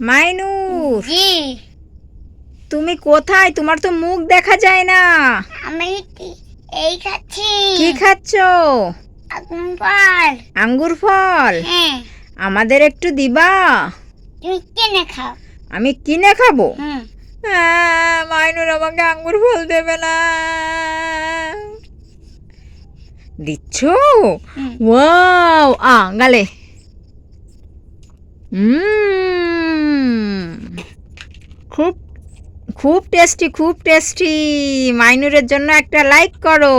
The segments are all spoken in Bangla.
মাইনুর জি। তুমি কোথায়? তোমার তো মুখ দেখা যায় না। আমি এই খাচ্ছি। কি খাচ্ছ? আগুন ফল। আঙ্গুর ফল? হ্যাঁ। আমাদের একটু দিবা? তুমি কিনে খাও। আমি কিনে খাব? হ্যাঁ, মাইনুর আমাকে আঙ্গুর ফল দেবে না। দিচ্ছ। ওয়াও আ গালে। খুব খুব টেস্টি খুব টেস্টি মাইনুরের জন্য একটা লাইক করো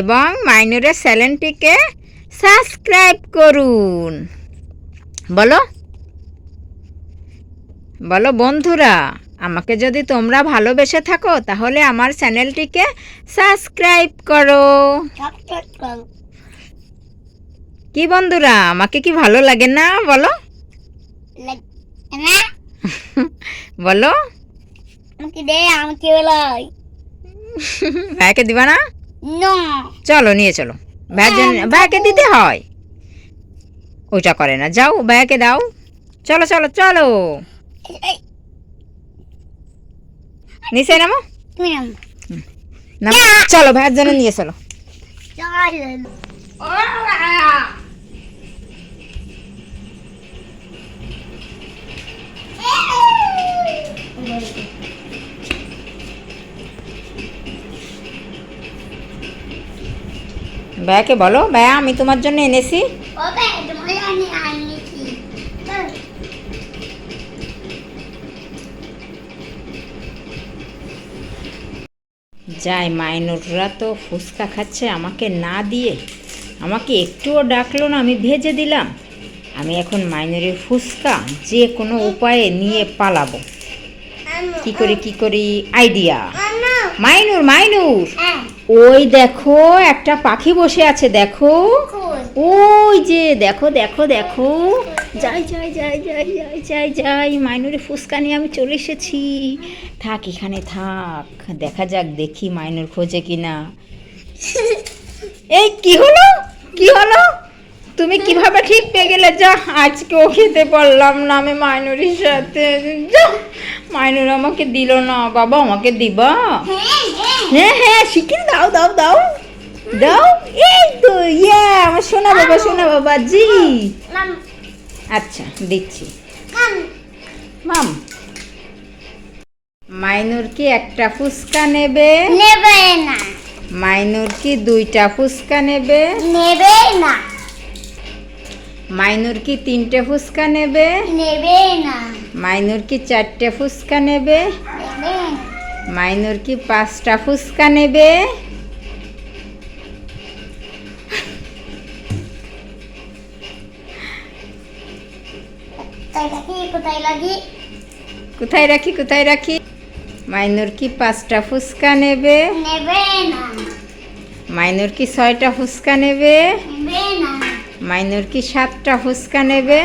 এবং মাইনুরের চ্যানেলটিকে সাবস্ক্রাইব করুন। বলো বলো বন্ধুরা আমাকে যদি তোমরা ভালোবেসে থাকো তাহলে আমার চ্যানেলটিকে সাবস্ক্রাইব করো। কি বন্ধুরা আমাকে কি ভালো লাগে না? বলো। বলো। আমাকে দে আমাকে বলাই ভাইকে দিবা না? না। চলো নিয়ে চলো। জন্য ভাইকে দিতে হয়। ওইটা করে না। যাও ভাইকে দাও। চলো চলো চলো। নিচে নামো। চলো ভাইয়ের জন্য নিয়ে চলো। চল। ভাইয়াকে বলো। ভাইয়া আমি তোমার জন্য এনেছি। যাই মাইনুররা তো ফুচকা খাচ্ছে আমাকে না দিয়ে। আমাকে একটুও ডাকলো না আমি ভেজে দিলাম। আমি এখন মাইনুরের ফুচকা যে কোনো উপায়ে নিয়ে পালাবো। কি করি কি করি? আইডিয়া। মাইনুর। মাইনুর হ্যাঁ, ওই দেখো একটা পাখি বসে আছে দেখো। ওই যে দেখো দেখো দেখো। যাই যাই যাই যাই যাই যাই যাই। মাইনুরে ফুসকা নিয়ে আমি চলে এসেছি। থাক এখানে থাক। দেখা যাক দেখি মাইনুর খোঁজে কিনা। এই কি হলো? কি হলো? তুমি কীভাবে ঠিক পেয়ে গেলে? যা আজকেও খেতে পারলাম না আমি মাইনুরের সাথে। যা মাইনুর আমাকে দিল না বাবা আমাকে দিবা? হ্যাঁ, হ্যাঁ। হ্যাঁ শিখিয়ে দাও দাও দাও। দাও এই তো ইয়া আমার সোনা বাবা সোনা বাবা জি। আচ্ছা দিচ্ছি। মাম। মাম মাইনুর কি একটা ফুচকা নেবে? নেবে না। মাইনুর কি দুইটা ফুচকা নেবে? নেবে না। মাইনুর কি তিনটে ফুচকা নেবে? নেবে না। মাইনুর কি চারটে ফুচকা নেবে? নেবে। মাইনুর কি পাঁচটা ফুচকা নেবে? কোথায় কোথায় রাখি কোথায় রাখি? মাইনুর কি পাঁচটা ফুচকা নেবে? নেবে না। মাইনুর কি ছয়টা ফুচকা নেবে? নেবে না। মাইনুর কি সাতটা ফুচকা নেবে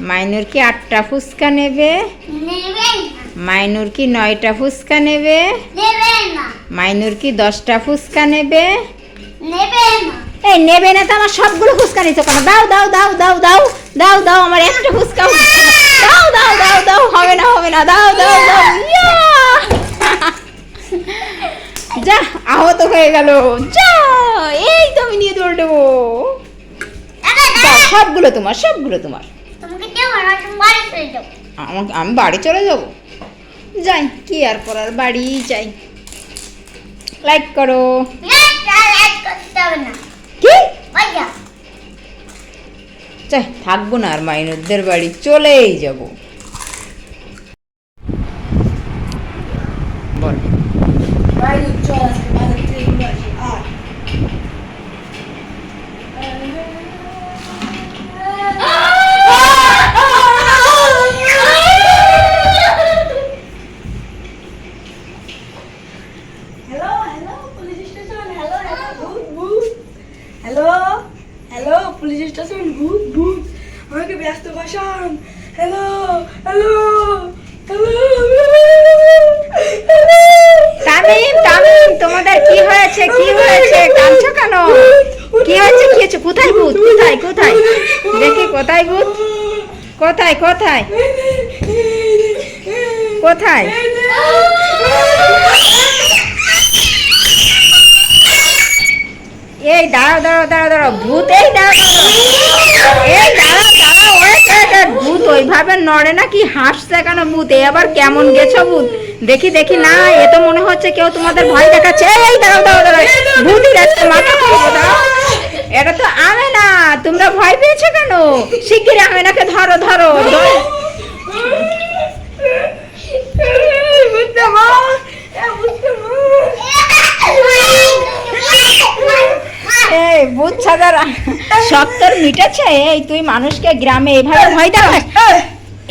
মাইনুর কি আটটা ফুচকা নেবে মাইনুর কি নয়টা ফুচকা নেবে মাইনুর কি দশটা ফুচকা নেবে নেবে এই নেবে না তো আমার সবগুলো ফুচকা নিতে কেন দাও দাও দাও দাও দাও দাও দাও আমার একটা ফুচকা দাও দাও দাও দাও হবে না হবে না দাও দাও দাও যা আহত হয়ে গেল যা এই তো আমি নিয়ে দাও, দাদা সবগুলো তোমার সবগুলো তোমার। চলে আমাকে আমি বাড়ি চলে যাব? যাই কি আর করার বাড়ি যাই। লাইক করো। কি? চাই থাকব না আর মাইনুরদের বাড়ি চলেই যাব। হ্যালো পুলিশ স্টেশন ভূত ভূত আমাকে ব্যস্ত বসান hello hello hello Tamim Tamim তোমাদের কি হয়েছে কি হয়েছে কাঁদছো কেন কি হয়েছে কি হয়েছে কোথায় ভূত কোথায় কোথায় দেখি কোথায় ভূত কোথায় কোথায় কোথায় এই দাঁড়াও দাঁড়াও দাঁড়াও দাঁড়াও, ভূত, এই দাঁড়াও এই দাঁড়াও দাঁড়াও ভূত, ওইভাবে নড়ে না, কি হাসছে কেন ভূত? এ আবার কেমন গেছো ভূত? দেখি দেখি, না, এ তো মনে হচ্ছে কেউ তোমাদের ভয় দেখাচ্ছে। এই দাঁড়াও দাঁড়াও দাঁড়াও ভূতই যাচ্ছে মাথা খুলবো দাঁড়াও। এটা তো আমি না তোমরা ভয় পেয়েছ কেন? শিগগিরই আমেনাকে ধরো ধরো। ধরো। ভূত ছাদার সত্তর মিটেছে? এই তুই মানুষকে গ্রামে এইভাবে ভয় দেখাস?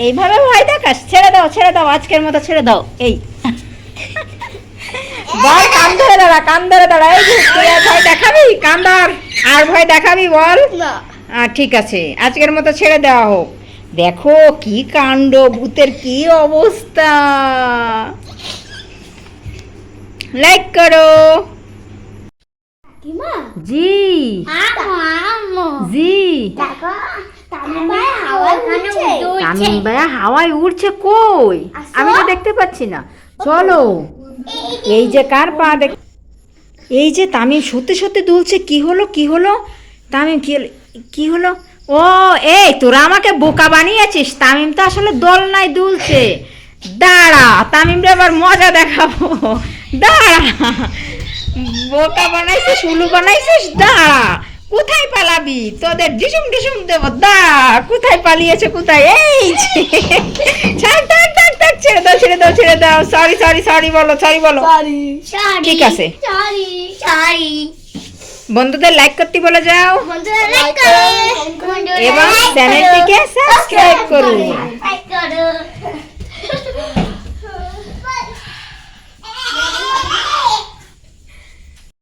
এইভাবে ভয় দেখাস? ছেড়ে দাও ছেড়ে দাও আজকের মতো ছেড়ে দাও। এই। বল কান ধরে দাঁড়া কান ধরে দাঁড়া। এই তুই আর ভয় দেখাবি? কান ধর। আর ভয় দেখাবি বল? না। ঠিক আছে। আজকের মতো ছেড়ে দেওয়া হোক। দেখো কি কাণ্ড ভূতের কি অবস্থা? লাইক করো। জি। জি। তামিম ভাই হাওয়ায় ভাইয়া হাওয়ায় উড়ছে কই। আমি তো দেখতে পাচ্ছি না। চলো। এই যে কার পা দেখ এই যে তামিম সত্যি সত্যি দুলছে। কি হলো কি হলো? তামিম কি হলো কি হলো? ও এই তোরা আমাকে বোকা বানিয়েছিস। তামিম তো আসলে দল নাই দুলছে। দাঁড়া তামিমরে আবার মজা দেখাবো। দাঁড়া। বোকা বানাইছিস উলু বানাইছিস? দাঁড়া কোথায় পালাবি? তোদের ডিসুম ডিসুম দেব। দা কোথায় পালিয়েছে কোথায়? এই। ছাড় থাক থাক থাক ছেড়ে দাও ছেড়ে দাও ছেড়ে দাও। সরি সরি সরি বলো সরি বলো। সরি সরি ঠিক আছে। সরি সরি বন্ধুদের লাইক করতে বলে যাও। বন্ধুরা লাইক করো। বন্ধুরা এবং। চ্যানেলটিকে সাবস্ক্রাইব করুন